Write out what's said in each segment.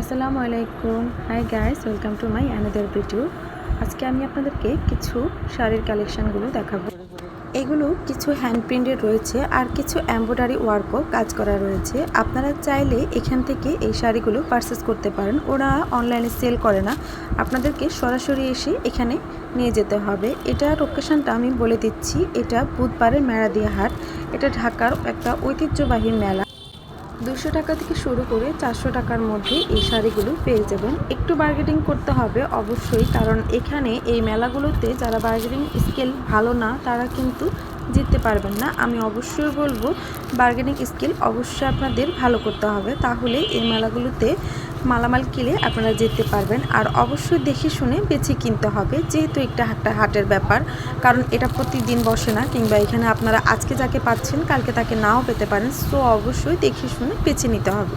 আসসালামু আলাইকুম। Hi guys welcome to my another video আজকে আমি আপনাদেরকে কিছু শাড়ির কালেকশানগুলো দেখাবো। এগুলো কিছু হ্যান্ড প্রিন্টেড রয়েছে আর কিছু এমব্রয়ডারি ওয়ার্কও কাজ করা রয়েছে। আপনারা চাইলে এখান থেকে এই শাড়িগুলো পারচেস করতে পারেন। ওরা অনলাইনে সেল করে না। আপনাদেরকে সরাসরি এসে এখানে নিয়ে যেতে হবে। এটা লোকেশনটা আমি বলে দিচ্ছি। এটা বুধবারের মেড়াদিয়া হাট এটা ঢাকার একটা ঐতিহ্যবাহী মেলা। দুশো টাকা থেকে শুরু করে চারশো টাকার মধ্যে এই শাড়িগুলো পেয়ে যাবেন। একটু বার্গেটিং করতে হবে অবশ্যই, কারণ এখানে এই মেলাগুলোতে যারা বার্গেটিং স্কেল ভালো না, তারা কিন্তু জিততে পারবেন না, আমি অবশ্যই বলব বার্গেনিং স্কিল অবশ্যই আপনাদের ভালো করতে হবে। তাহলে এই মেলাগুলোতে মালামাল কিনে আপনারা যেতে পারবেন। আর অবশ্যই দেখে শুনে বেছে কিনতে হবে, যেহেতু একটা একটা হাটের ব্যাপার। কারণ এটা প্রতিদিন বসে না, কিংবা এখানে আপনারা আজকে যাকে পাচ্ছেন, কালকে তাকে নাও পেতে পারেন। সো অবশ্যই দেখে শুনে বেছে নিতে হবে।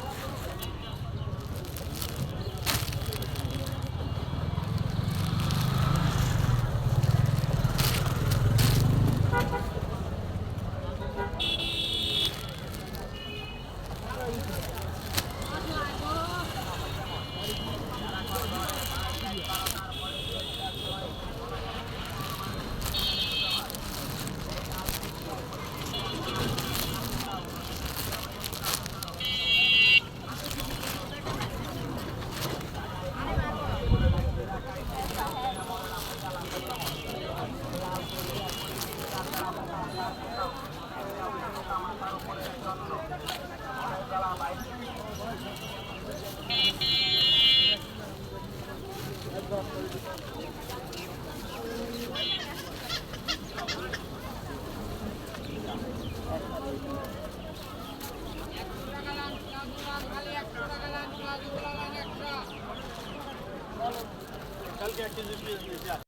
get to this business yet.